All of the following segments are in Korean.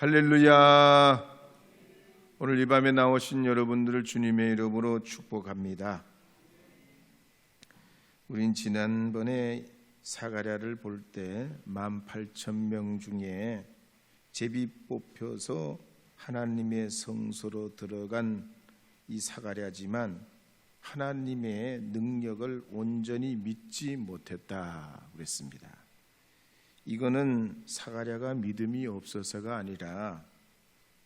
할렐루야. 오늘 이 밤에 나오신 여러분들을 주님의 이름으로 축복합니다. 우린 지난번에 사가랴를 볼 때 18,000명 중에 제비 뽑혀서 하나님의 성소로 들어간 이 사가랴지만 하나님의 능력을 온전히 믿지 못했다 그랬습니다. 이거는 사가랴가 믿음이 없어서가 아니라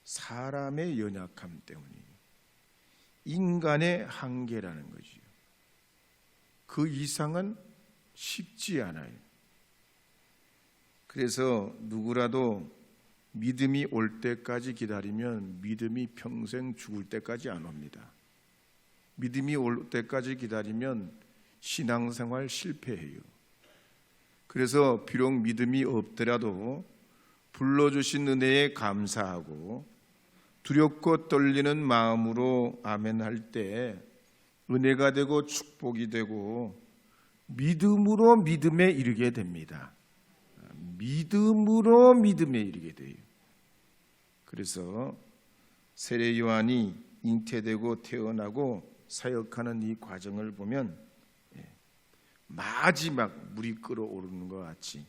사람의 연약함 때문이 인간의 한계라는 거지요. 그 이상은 쉽지 않아요. 그래서 누구라도 믿음이 올 때까지 기다리면 믿음이 평생 죽을 때까지 안 옵니다. 믿음이 올 때까지 기다리면 신앙생활 실패해요. 그래서 비록 믿음이 없더라도 불러주신 은혜에 감사하고 두렵고 떨리는 마음으로 아멘 할 때 은혜가 되고 축복이 되고 믿음으로 믿음에 이르게 됩니다. 믿음으로 믿음에 이르게 돼요. 그래서 세례 요한이 잉태되고 태어나고 사역하는 이 과정을 보면 마지막 물이 끓어오르는 것 같이.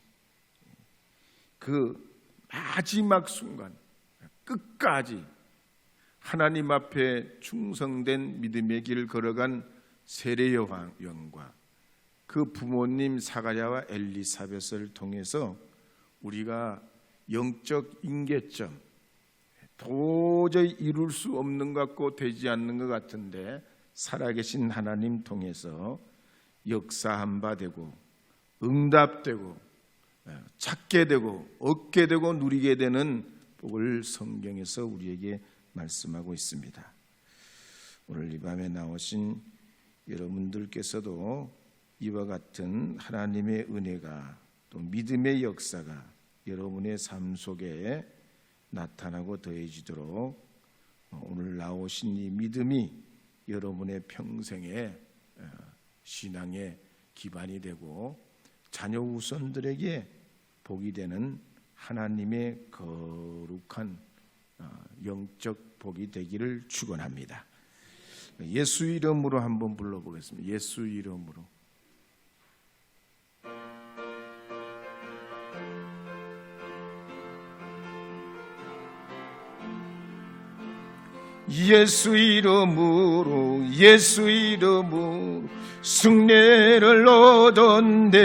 그 마지막 순간 끝까지 하나님 앞에 충성된 믿음의 길을 걸어간 세례 요한과 그 부모님 사가랴와 엘리사벳을 통해서 우리가 영적 인계점 도저히 이룰 수 없는 것 같고 되지 않는 것 같은데 살아계신 하나님 통해서 역사한 바 되고 응답되고 찾게 되고 얻게 되고 누리게 되는 복을 성경에서 우리에게 말씀하고 있습니다. 오늘 이 밤에 나오신 여러분들께서도 이와 같은 하나님의 은혜가 또 믿음의 역사가 여러분의 삶 속에 나타나고 더해지도록 오늘 나오신 이 믿음이 여러분의 평생의 신앙의 기반이 되고 자녀 우선들에게 복이 되는 하나님의 거룩한 영적 복이 되기를 축원합니다. 예수 이름으로 한번 불러보겠습니다. 예수 이름으로. 예수 이름으로 예수 이름으로 승리를 얻었네.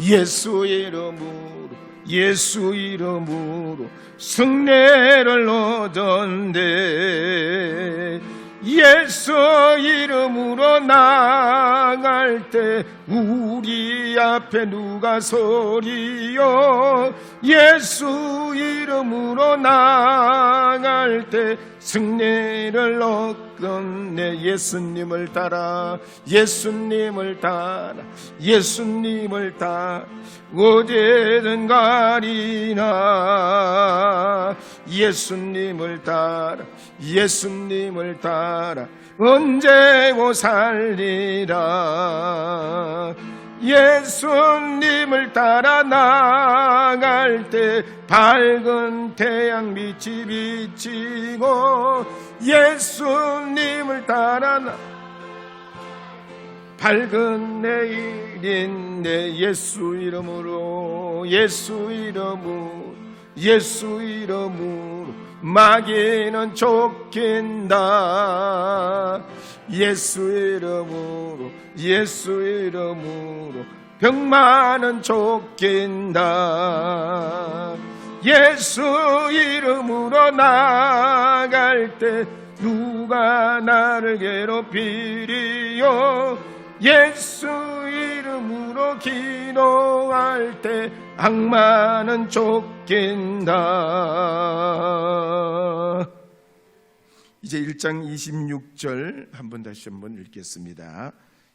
예수 이름으로 예수 이름으로 승리를 얻었네. 예수 이름으로 나갈 때 우리 앞에 누가 서리요? 예수 이름으로 나갈 때 승리를 얻겠네 예수님을 따라 예수님을 따라 예수님을 따라 어디든 가리나 예수님을 따라 예수님을 따라 언제고 살리라? 예수님을 따라 나갈 때 밝은 태양 빛이 비치고 예수님을 따라 나 밝은 내일인 내 예수 이름으로 예수 이름으로 예수 이름으로 마귀는 쫓긴다. 예수 이름으로 예수 이름으로 병만은 쫓긴다. 예수 이름으로 나갈 때 누가 나를 괴롭히리요? 예수 이름으로 기도할 때 악마는 쫓긴다 이제 1장 26절 한번 다시 한번 읽겠습니다.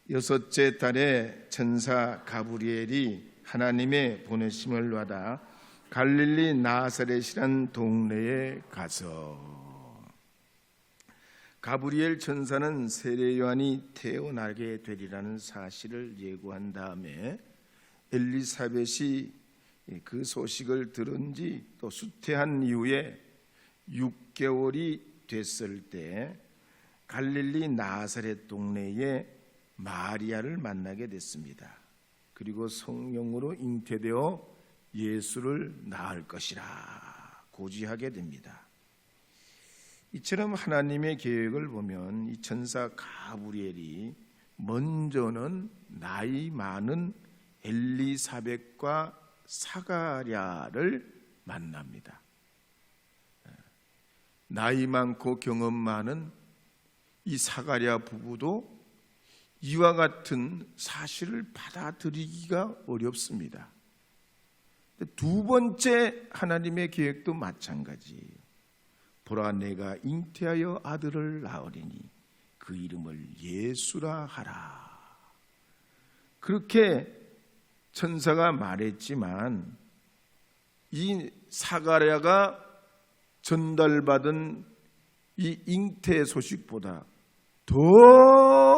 여섯째 달에 천사 가브리엘이 하나님의 보내심을 받아 갈릴리 나사렛이란 동네에 가서 가브리엘 천사는 세례 요한이 태어나게 되리라는 사실을 예고한 다음에 엘리사벳이 예, 그 소식을 들은 지 또 수태한 이후에 6개월이 됐을 때 갈릴리 나사렛 동네에 마리아를 만나게 됐습니다. 그리고 성령으로 잉태되어 예수를 낳을 것이라 고지하게 됩니다. 이처럼 하나님의 계획을 보면 이 천사 가브리엘이 먼저는 나이 많은 엘리사벳과 사가랴를 만납니다. 나이 많고 경험 많은 이 사가랴 부부도 이와 같은 사실을 받아들이기가 어렵습니다. 두 번째 하나님의 계획도 마찬가지예요. 보라 내가 잉태하여 아들을 낳으리니 그 이름을 예수라 하라. 그렇게 천사가 말했지만 이 사가랴가 전달받은 이 잉태 소식보다 더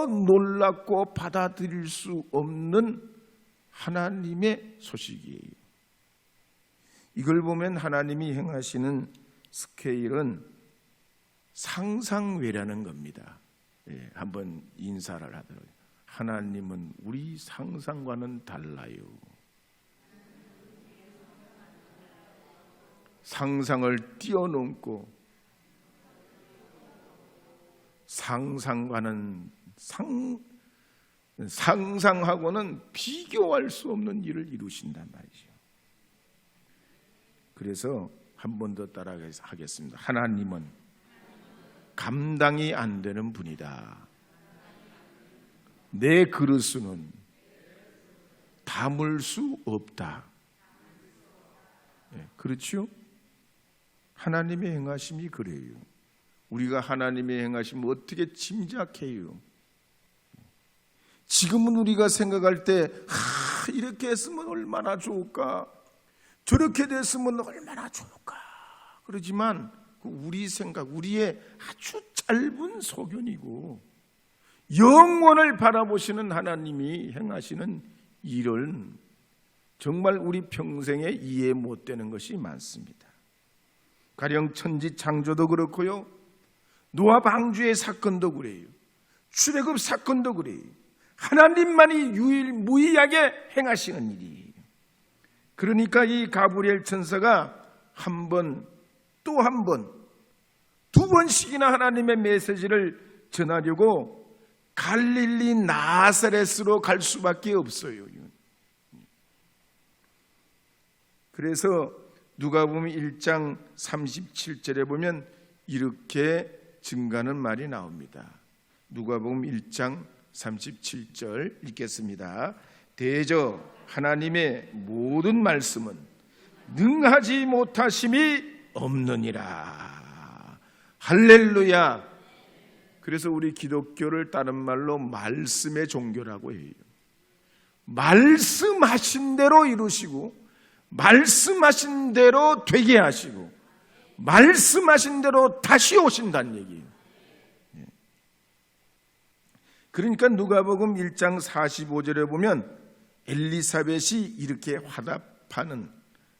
놀랍고 받아들일 수 없는 하나님의 소식이에요. 이걸 보면 하나님이 행하시는 스케일은 상상외라는 겁니다. 예, 한번 인사를 하더라고요. 하나님은 우리 상상과는 달라요. 상상을 뛰어넘고 상상과는 상, 상상하고는 비교할 수 없는 일을 이루신단 말이죠. 그래서 한 번 더 따라하겠습니다. 하나님은 감당이 안 되는 분이다. 내 그릇은 담을 수 없다. 네, 그렇죠? 하나님의 행하심이 그래요. 우리가 하나님의 행하심을 어떻게 짐작해요? 지금은 우리가 생각할 때 하, 이렇게 했으면 얼마나 좋을까? 저렇게 됐으면 얼마나 좋을까? 그러지만 그 우리 생각, 우리의 아주 짧은 소견이고 영원을 바라보시는 하나님이 행하시는 일은 정말 우리 평생에 이해 못 되는 것이 많습니다. 가령 천지 창조도 그렇고요. 노아 방주의 사건도 그래요. 출애굽 사건도 그래요. 하나님만이 유일무이하게 행하시는 일이에요. 그러니까 이 가브리엘 천사가 한 번, 또 한 번, 두 번씩이나 하나님의 메시지를 전하려고 갈릴리 나사렛으로 갈 수밖에 없어요. 그래서 누가 보면 1장 37절에 보면 이렇게 증가는 말이 나옵니다. 누가 보면 1장 37절 읽겠습니다. 대저 하나님의 모든 말씀은 능하지 못하심이 없느니라. 할렐루야. 그래서 우리 기독교를 다른 말로 말씀의 종교라고 해요. 말씀하신 대로 이루시고 말씀하신 대로 되게 하시고 말씀하신 대로 다시 오신다는 얘기예요. 예. 그러니까 누가복음 1장 45절에 보면 엘리사벳이 이렇게 화답하는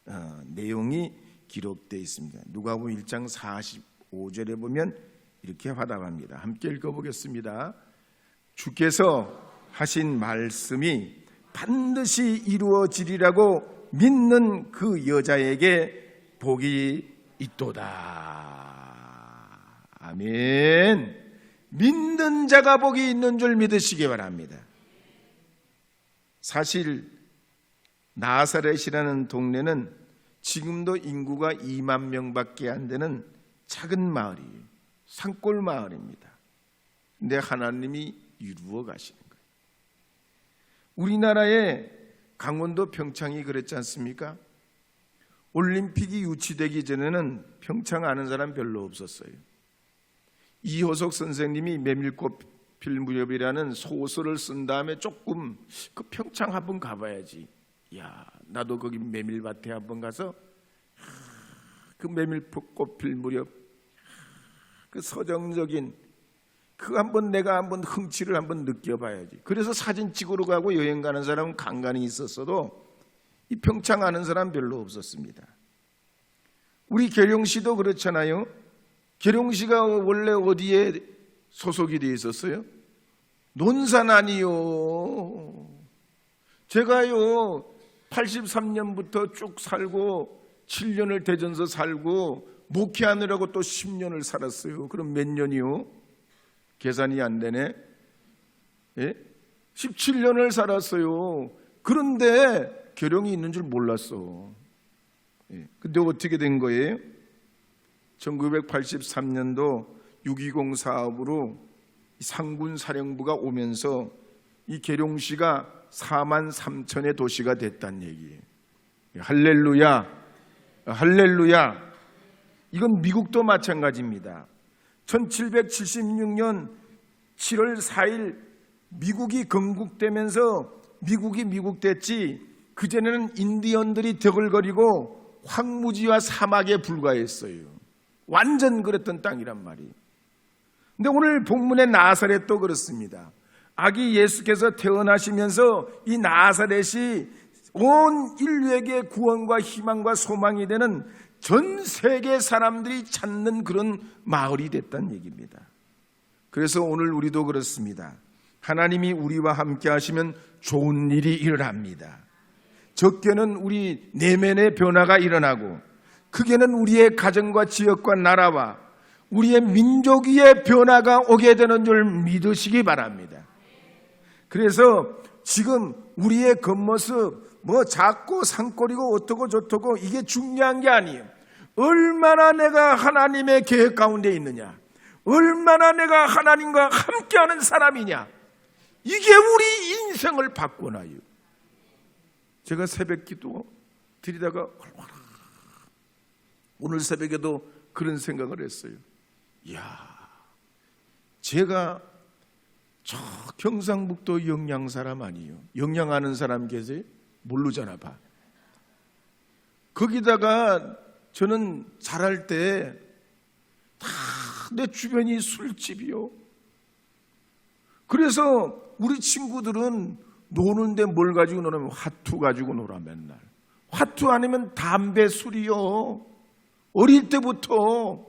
어, 내용이 기록되어 있습니다. 누가복음 1장 45절에 보면 이렇게 화답합니다. 함께 읽어보겠습니다. 주께서 하신 말씀이 반드시 이루어지리라고 믿는 그 여자에게 복이 있도다. 아멘. 믿는 자가 복이 있는 줄 믿으시기 바랍니다. 사실 나사렛이라는 동네는 지금도 인구가 2만 명밖에 안 되는 작은 마을이에요. 산골 마을입니다. 근데 하나님이 이루어 가시는 거예요. 우리나라의 강원도 평창이 그랬지 않습니까? 올림픽이 유치되기 전에는 평창 아는 사람 별로 없었어요. 이호석 선생님이 메밀꽃 필 무렵이라는 소설을 쓴 다음에 조금 그 평창 한번 가봐야지. 야, 나도 거기 메밀밭에 한번 가서 그 메밀꽃 필 무렵 그 서정적인 그 한번 내가 한번 흥치를 한번 느껴봐야지. 그래서 사진 찍으러 가고 여행 가는 사람은 간간히 있었어도 이 평창 아는 사람 별로 없었습니다. 우리 계룡시도 그렇잖아요. 계룡시가 원래 어디에 소속이 돼 있었어요? 논산 아니요. 제가요 83년부터 쭉 살고 7년을 대전서 살고 목회하느라고 또 10년을 살았어요. 그럼 몇 년이요? 계산이 안 되네. 예? 17년을 살았어요. 그런데 계룡이 있는 줄 몰랐어. 예. 근데 어떻게 된 거예요? 1983년도 620 사업으로 상군 사령부가 오면서 이 계룡시가 4만 3천의 도시가 됐다는 얘기예요. 할렐루야, 할렐루야. 이건 미국도 마찬가지입니다. 1776년 7월 4일 미국이 건국되면서 미국이 미국 됐지 그전에는 인디언들이 덕을거리고 황무지와 사막에 불과했어요. 완전 그랬던 땅이란 말이. 근데 오늘 본문의 나사렛도 그렇습니다. 아기 예수께서 태어나시면서 이 나사렛이 온 인류에게 구원과 희망과 소망이 되는 전 세계 사람들이 찾는 그런 마을이 됐다는 얘기입니다. 그래서 오늘 우리도 그렇습니다. 하나님이 우리와 함께 하시면 좋은 일이 일어납니다. 적게는 우리 내면의 변화가 일어나고 크게는 우리의 가정과 지역과 나라와 우리의 민족 위의 변화가 오게 되는 줄 믿으시기 바랍니다. 그래서 지금 우리의 겉모습 뭐 작고 산골이고 어떻고 저떻고 이게 중요한 게 아니에요. 얼마나 내가 하나님의 계획 가운데 있느냐. 얼마나 내가 하나님과 함께하는 사람이냐. 이게 우리 인생을 바꿔놔요. 제가 새벽 기도 드리다가 오늘 새벽에도 그런 생각을 했어요. 이야, 제가 저 경상북도 영양 사람 아니에요. 영양 아는 사람 계세요? 모르잖아 봐. 거기다가 저는 자랄 때 다 내 주변이 술집이요. 그래서 우리 친구들은 노는데 뭘 가지고 노냐면 화투 가지고 놀아 맨날. 화투 아니면 담배 술이요. 어릴 때부터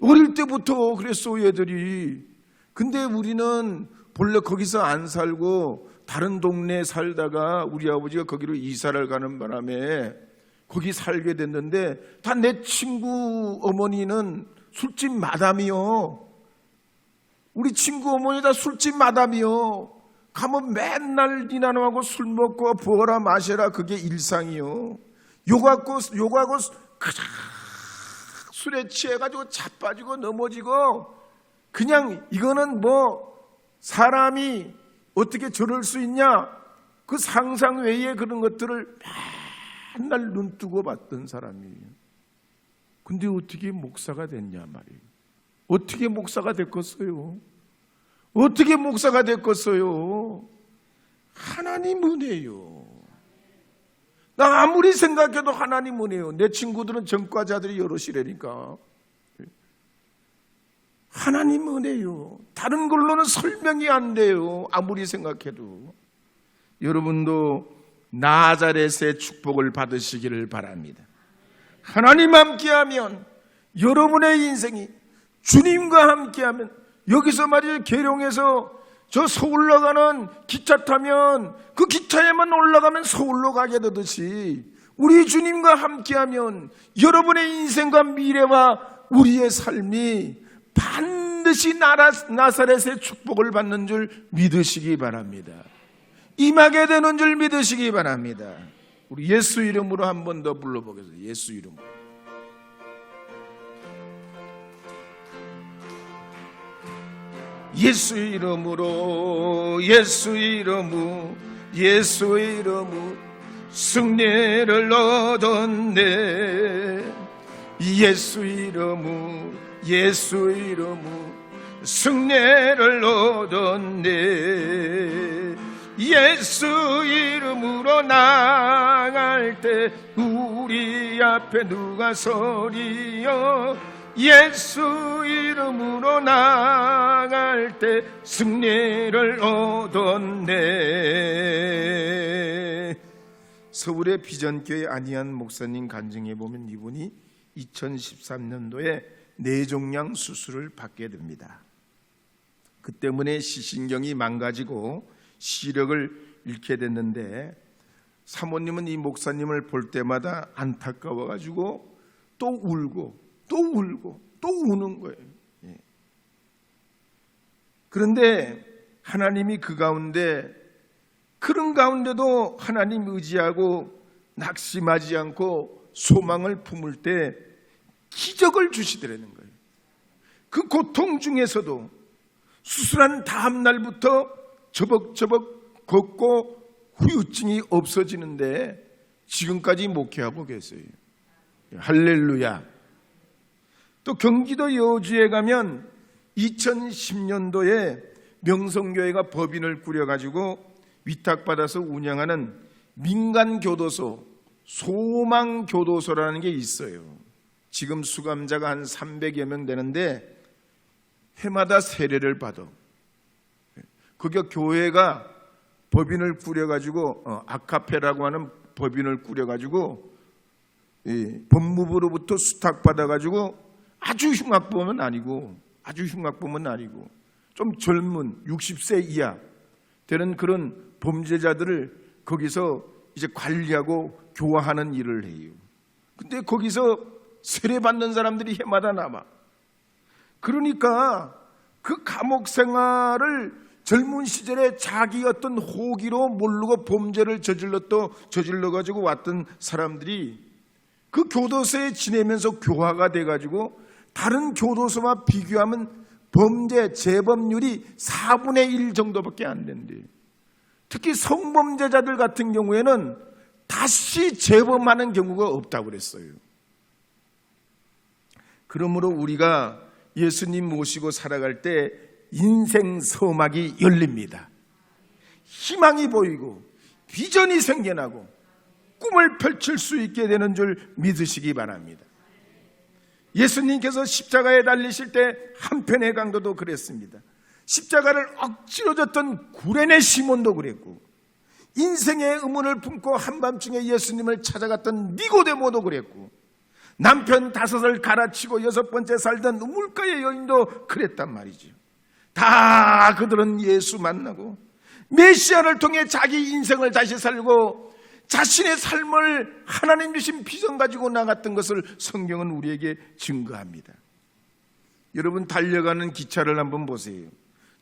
어릴 때부터 그랬어 얘들이. 근데 우리는 본래 거기서 안 살고 다른 동네에 살다가 우리 아버지가 거기로 이사를 가는 바람에 거기 살게 됐는데 다 내 친구 어머니는 술집 마담이요. 우리 친구 어머니 다 술집 마담이요. 가면 맨날 니나노하고 술 먹고 부어라 마셔라 그게 일상이요. 요갖고 그작 술에 취해가지고 자빠지고 넘어지고 그냥 이거는 뭐 사람이 어떻게 저럴 수 있냐? 그 상상 외에 그런 것들을 맨날 눈 뜨고 봤던 사람이에요. 근데 어떻게 목사가 됐냐 말이에요. 어떻게 목사가 됐겠어요? 어떻게 목사가 됐겠어요? 하나님 은혜요. 나 아무리 생각해도 하나님 은혜요. 내 친구들은 전과자들이 여럿이라니까. 하나님 은혜요. 다른 걸로는 설명이 안 돼요. 아무리 생각해도. 여러분도 나자렛의 축복을 받으시기를 바랍니다. 하나님 함께하면 여러분의 인생이 주님과 함께하면 여기서 말이에요. 계룡에서 저 서울로 가는 기차 타면 그 기차에만 올라가면 서울로 가게 되듯이 우리 주님과 함께하면 여러분의 인생과 미래와 우리의 삶이 반드시 나사렛의 축복을 받는 줄 믿으시기 바랍니다. 임하게 되는 줄 믿으시기 바랍니다. 우리 예수 이름으로 한 번 더 불러보겠습니다. 예수 이름으로. 예수 이름으로 예수 이름으로 예수 이름으로 승리를 얻었네 예수 이름으로 예수 이름으로 승리를 얻었네 예수 이름으로 나갈 때 우리 앞에 누가 서리요 예수 이름으로 나갈 때 승리를 얻었네 서울의 비전교회 안희한 목사님 간증해 보면 이분이 2013년도에 뇌종양 수술을 받게 됩니다. 그 때문에 시신경이 망가지고 시력을 잃게 됐는데 사모님은 이 목사님을 볼 때마다 안타까워 가지고 또 울고 또 울고 또 우는 거예요. 예. 그런데 하나님이 그 가운데 그런 가운데도 하나님 의지하고 낙심하지 않고 소망을 품을 때 기적을 주시더라는 거예요. 그 고통 중에서도 수술한 다음 날부터 저벅저벅 걷고 후유증이 없어지는데 지금까지 목회하고 계세요. 할렐루야. 또 경기도 여주에 가면 2010년도에 명성교회가 법인을 꾸려가지고 위탁받아서 운영하는 민간교도소, 소망교도소라는 게 있어요. 지금 수감자가 한 300여 명 되는데 해마다 세례를 받아. 그게 교회가 법인을 꾸려가지고 어, 아카페라고 하는 법인을 꾸려가지고 이 법무부로부터 수탁받아가지고 아주 흉악범은 아니고 아주 흉악범은 아니고 좀 젊은 60세 이하 되는 그런 범죄자들을 거기서 이제 관리하고 교화하는 일을 해요. 근데 거기서 세례 받는 사람들이 해마다 남아. 그러니까 그 감옥 생활을 젊은 시절에 자기 어떤 호기로 모르고 범죄를 저질렀또 저질러 가지고 왔던 사람들이 그 교도소에 지내면서 교화가 돼 가지고 다른 교도소와 비교하면 범죄 재범률이 4분의 1 정도밖에 안 된대요. 특히 성범죄자들 같은 경우에는 다시 재범하는 경우가 없다고 그랬어요. 그러므로 우리가 예수님 모시고 살아갈 때 인생 서막이 열립니다. 희망이 보이고 비전이 생겨나고 꿈을 펼칠 수 있게 되는 줄 믿으시기 바랍니다. 예수님께서 십자가에 달리실 때 한편의 강도도 그랬습니다. 십자가를 억지로 졌던 구레네 시몬도 그랬고 인생의 의문을 품고 한밤중에 예수님을 찾아갔던 니고데모도 그랬고 남편 다섯을 갈아치고 여섯 번째 살던 우물가의 여인도 그랬단 말이죠. 다 그들은 예수 만나고 메시아를 통해 자기 인생을 다시 살고 자신의 삶을 하나님 주신 비전 가지고 나갔던 것을 성경은 우리에게 증거합니다. 여러분 달려가는 기차를 한번 보세요.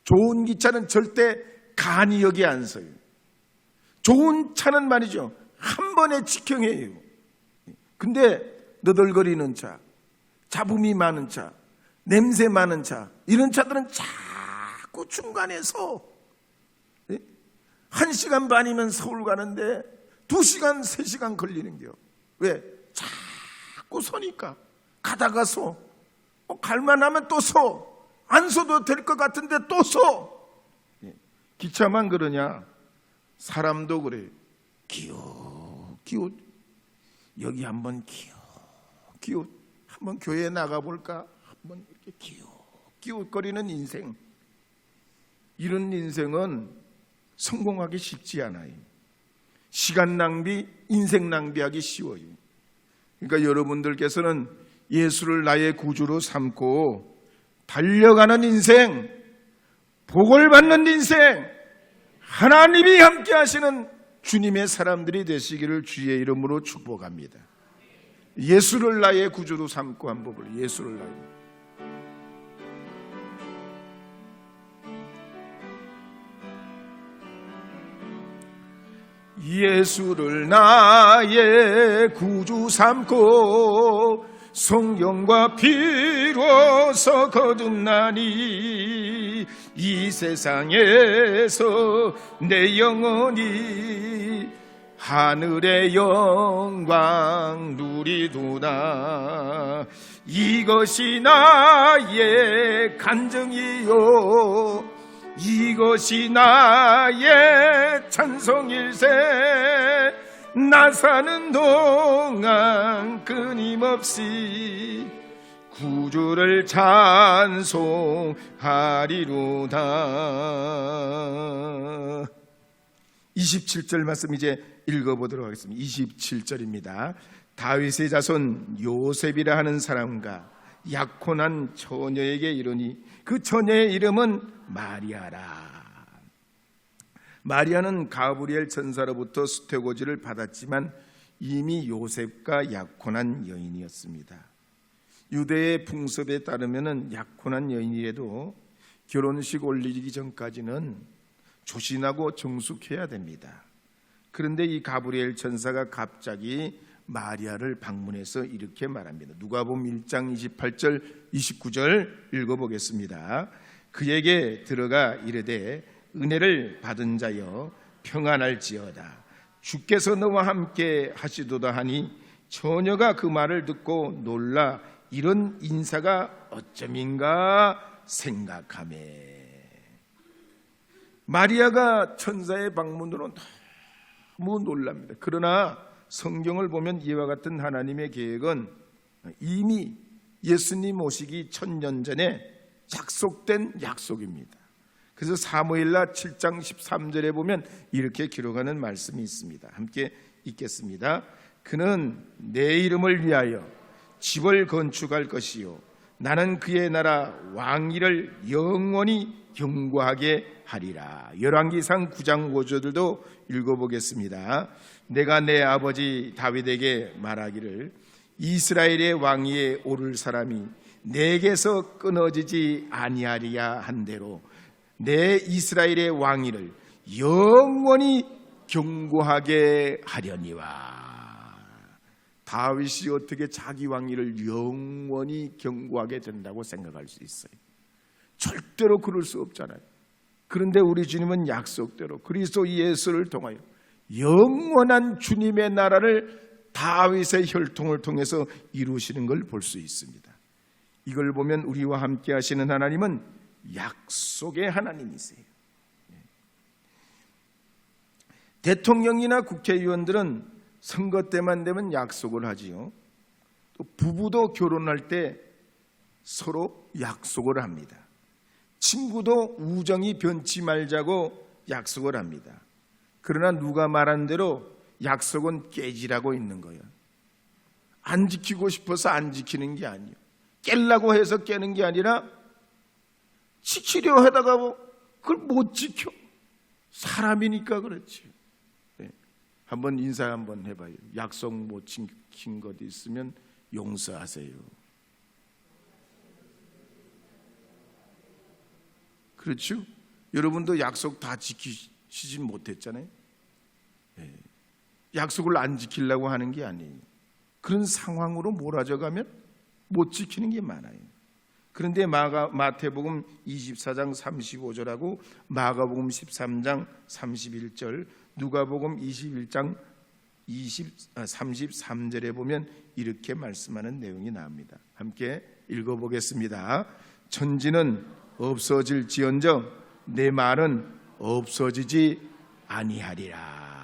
좋은 기차는 절대 간이 여기 안 서요. 좋은 차는 말이죠. 한 번에 직행해요. 근데 너덜거리는 차, 잡음이 많은 차, 냄새 많은 차, 이런 차들은 자꾸 중간에서 예? 한 시간 반이면 서울 가는데 두 시간, 세 시간 걸리는겨. 왜? 자꾸 서니까. 가다가 서. 어, 갈만하면 또 서. 안 서도 될 것 같은데 또 서. 예. 기차만 그러냐? 사람도 그래. 기웃, 기웃. 여기 한번 기웃, 기웃. 한번 교회에 나가볼까? 한번 이렇게 기웃, 기웃거리는 인생. 이런 인생은 성공하기 쉽지 않아요. 시간 낭비, 인생 낭비하기 쉬워요. 그러니까 여러분들께서는 예수를 나의 구주로 삼고 달려가는 인생, 복을 받는 인생, 하나님이 함께 하시는 주님의 사람들이 되시기를 주의 이름으로 축복합니다. 예수를 나의 구주로 삼고 한 법을 예수를 나의 예수를 나의 구주 삼고 성경과 비로소 거듭나니 이 세상에서 내 영혼이 하늘의 영광 누리도다. 이것이 나의 간증이요 이것이 나의 찬송일세 나 사는 동안 끊임없이 구주를 찬송하리로다 27절 말씀 이제 읽어보도록 하겠습니다. 27절입니다. 다윗의 자손 요셉이라 하는 사람과 약혼한 처녀에게 이르니 그 처녀의 이름은 마리아라. 마리아는 가브리엘 천사로부터 수태고지를 받았지만 이미 요셉과 약혼한 여인이었습니다. 유대의 풍습에 따르면은 약혼한 여인이라도 결혼식 올리기 전까지는 조신하고 정숙해야 됩니다. 그런데 이 가브리엘 천사가 갑자기 마리아를 방문해서 이렇게 말합니다. 누가복음 1장 28절 29절 읽어보겠습니다. 그에게 들어가 이르되 은혜를 받은 자여 평안할지어다. 주께서 너와 함께 하시도다 하니 처녀가 그 말을 듣고 놀라 이런 인사가 어쩌민가 생각하매 마리아가 천사의 방문으로 너무 놀랍니다. 그러나 성경을 보면 이와 같은 하나님의 계획은 이미 예수님 오시기 천년 전에 약속된 약속입니다. 그래서 사무엘라 7장 13절에 보면 이렇게 기록하는 말씀이 있습니다. 함께 읽겠습니다. 그는 내 이름을 위하여 집을 건축할 것이요 나는 그의 나라 왕위를 영원히 경고하게 하리라. 열왕기상 9장 5절도 읽어보겠습니다. 내가 내 아버지 다윗에게 말하기를 이스라엘의 왕위에 오를 사람이 내게서 끊어지지 아니하리야 한 대로 내 이스라엘의 왕위를 영원히 경고하게 하려니와 다윗이 어떻게 자기 왕위를 영원히 경고하게 된다고 생각할 수 있어요? 절대로 그럴 수 없잖아요. 그런데 우리 주님은 약속대로 그리스도 예수를 통하여 영원한 주님의 나라를 다윗의 혈통을 통해서 이루시는 걸 볼 수 있습니다. 이걸 보면 우리와 함께 하시는 하나님은 약속의 하나님이세요. 대통령이나 국회의원들은 선거 때만 되면 약속을 하지요. 또 부부도 결혼할 때 서로 약속을 합니다. 친구도 우정이 변치 말자고 약속을 합니다. 그러나 누가 말한 대로 약속은 깨지라고 있는 거예요. 안 지키고 싶어서 안 지키는 게 아니에요. 깰라고 해서 깨는 게 아니라 지키려 하다가 뭐 그걸 못 지켜. 사람이니까 그렇지. 네. 한번 인사 한번 해봐요. 약속 못 지킨 것 있으면 용서하세요. 그렇죠? 여러분도 약속 다 지키시진 못했잖아요. 네. 약속을 안 지키려고 하는 게 아니에요. 그런 상황으로 몰아져 가면 못 지키는 게 많아요. 그런데 마가, 마태복음 24장 35절하고 마가복음 13장 31절, 누가복음 21장 20, 33절에 보면 이렇게 말씀하는 내용이 나옵니다. 함께 읽어보겠습니다. 천지는 없어질지언정 내 말은 없어지지 아니하리라.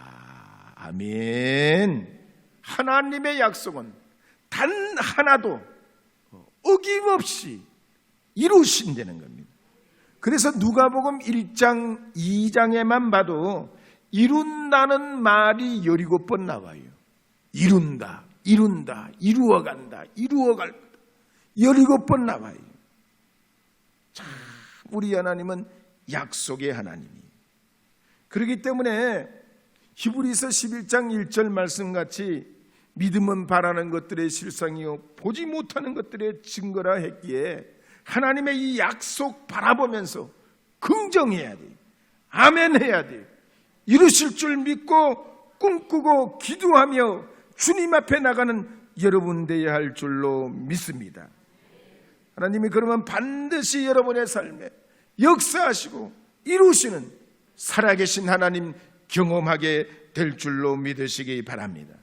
아멘. 하나님의 약속은 단 하나도 어김없이 이루신다는 겁니다. 그래서 누가복음 1장 2장에만 봐도 이룬다는 말이 17번 나와요. 이룬다, 이룬다, 이루어간다, 이루어갈 거다. 17번 나와요. 참 우리 하나님은 약속의 하나님이에요. 그렇기 때문에 히브리서 11장 1절 말씀 같이 믿음은 바라는 것들의 실상이요 보지 못하는 것들의 증거라 했기에 하나님의 이 약속 바라보면서 긍정해야 돼. 아멘 해야 돼. 이루실 줄 믿고 꿈꾸고 기도하며 주님 앞에 나가는 여러분 되어야 할 줄로 믿습니다. 하나님이 그러면 반드시 여러분의 삶에 역사하시고 이루시는 살아계신 하나님 경험하게 될 줄로 믿으시기 바랍니다.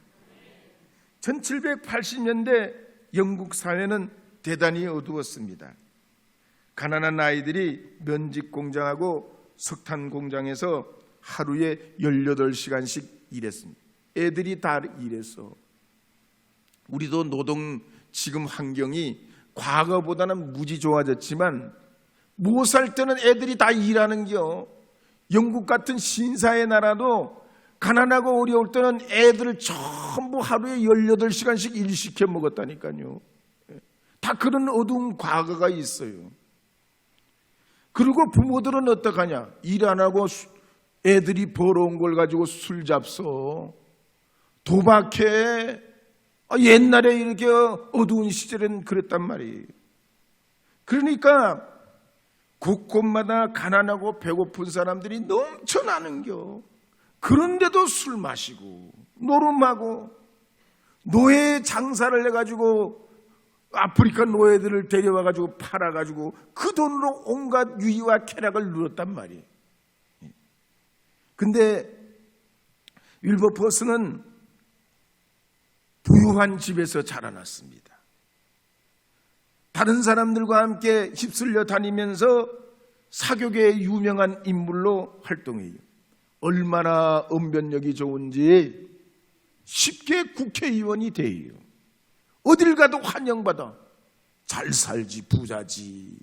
1780년대 영국 사회는 대단히 어두웠습니다. 가난한 아이들이 면직 공장하고 석탄 공장에서 하루에 18시간씩 일했습니다. 애들이 다 일했어. 우리도 노동 지금 환경이 과거보다는 무지 좋아졌지만 못 살 때는 애들이 다 일하는 겨. 영국 같은 신사의 나라도 가난하고 어려울 때는 애들을 전부 하루에 18시간씩 일시켜 먹었다니까요. 다 그런 어두운 과거가 있어요. 그리고 부모들은 어떡하냐? 일 안 하고 수- 애들이 벌어온 걸 가지고 술 잡서 도박해. 아, 옛날에 이렇게 어두운 시절엔 그랬단 말이에요. 그러니까 곳곳마다 가난하고 배고픈 사람들이 넘쳐나는겨. 그런데도 술 마시고 노름하고 노예 장사를 해가지고 아프리카 노예들을 데려와가지고 팔아가지고 그 돈으로 온갖 유의와 쾌락을 누렸단 말이에요. 근데 윌버퍼스는 부유한 집에서 자라났습니다. 다른 사람들과 함께 휩쓸려 다니면서 사교계의 유명한 인물로 활동해요. 얼마나 언변력이 좋은지 쉽게 국회의원이 돼요. 어딜 가도 환영받아. 잘 살지, 부자지,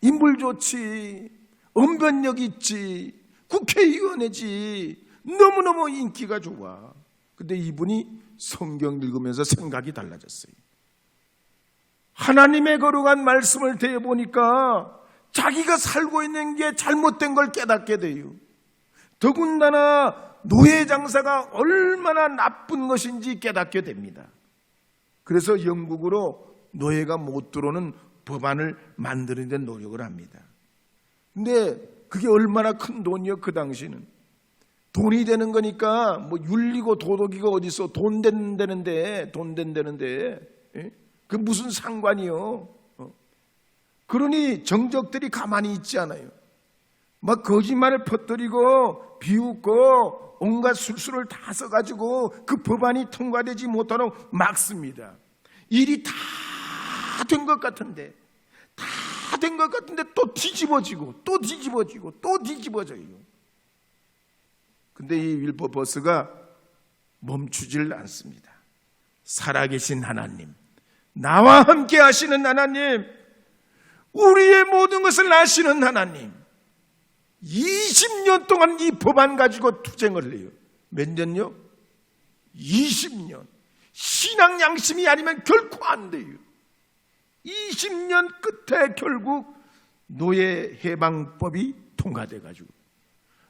인물 좋지, 언변력 있지, 국회의원이지, 너무너무 인기가 좋아. 근데 이분이 성경 읽으면서 생각이 달라졌어요. 하나님의 거룩한 말씀을 대보니까 자기가 살고 있는 게 잘못된 걸 깨닫게 돼요. 더군다나 노예 장사가 얼마나 나쁜 것인지 깨닫게 됩니다. 그래서 영국으로 노예가 못 들어오는 법안을 만드는 데 노력을 합니다. 근데 그게 얼마나 큰 돈이요, 그 당시는. 돈이 되는 거니까 뭐 윤리고 도덕이고 어디서 돈 된다는데, 돈 된다는데, 예? 그 무슨 상관이요? 어. 그러니 정적들이 가만히 있지 않아요. 막 거짓말을 퍼뜨리고 비웃고 온갖 술수를 다 써가지고 그 법안이 통과되지 못하도록 막습니다. 일이 다 된 것 같은데 다 된 것 같은데 또 뒤집어지고 또 뒤집어지고 또 뒤집어져요. 근데 이 윌버버스가 멈추질 않습니다. 살아계신 하나님, 나와 함께 하시는 하나님, 우리의 모든 것을 아시는 하나님, 20년 동안 이 법안 가지고 투쟁을 해요. 몇 년요? 20년. 신앙 양심이 아니면 결코 안 돼요. 20년 끝에 결국 노예 해방법이 통과돼 가지고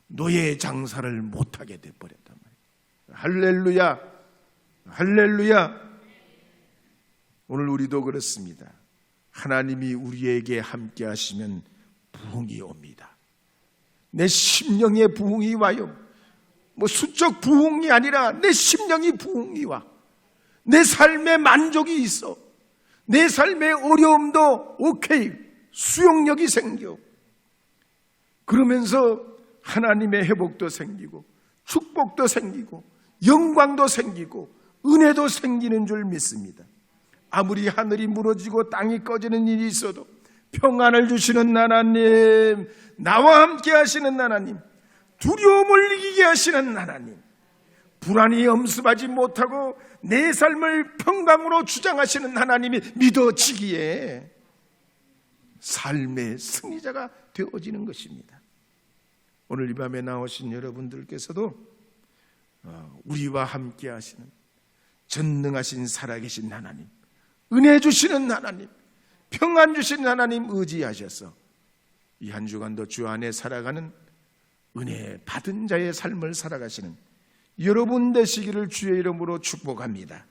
노예 장사를 못하게 돼 버렸단 말이에요. 할렐루야. 할렐루야. 오늘 우리도 그렇습니다. 하나님이 우리에게 함께 하시면 부흥이 옵니다. 내 심령의 부흥이 와요. 뭐 수적 부흥이 아니라 내 심령이 부흥이 와. 내 삶에 만족이 있어. 내 삶의 어려움도 오케이. 수용력이 생겨. 그러면서 하나님의 회복도 생기고, 축복도 생기고, 영광도 생기고, 은혜도 생기는 줄 믿습니다. 아무리 하늘이 무너지고 땅이 꺼지는 일이 있어도 평안을 주시는 하나님, 나와 함께 하시는 하나님, 두려움을 이기게 하시는 하나님, 불안이 엄습하지 못하고 내 삶을 평강으로 주장하시는 하나님이 믿어지기에 삶의 승리자가 되어지는 것입니다. 오늘 이 밤에 나오신 여러분들께서도 어, 우리와 함께 하시는 전능하신 살아계신 하나님, 은혜 주시는 하나님, 평안 주시는 하나님 의지하셔서 이 한 주간도 주 안에 살아가는 은혜 받은 자의 삶을 살아가시는 여러분 되시기를 주의 이름으로 축복합니다.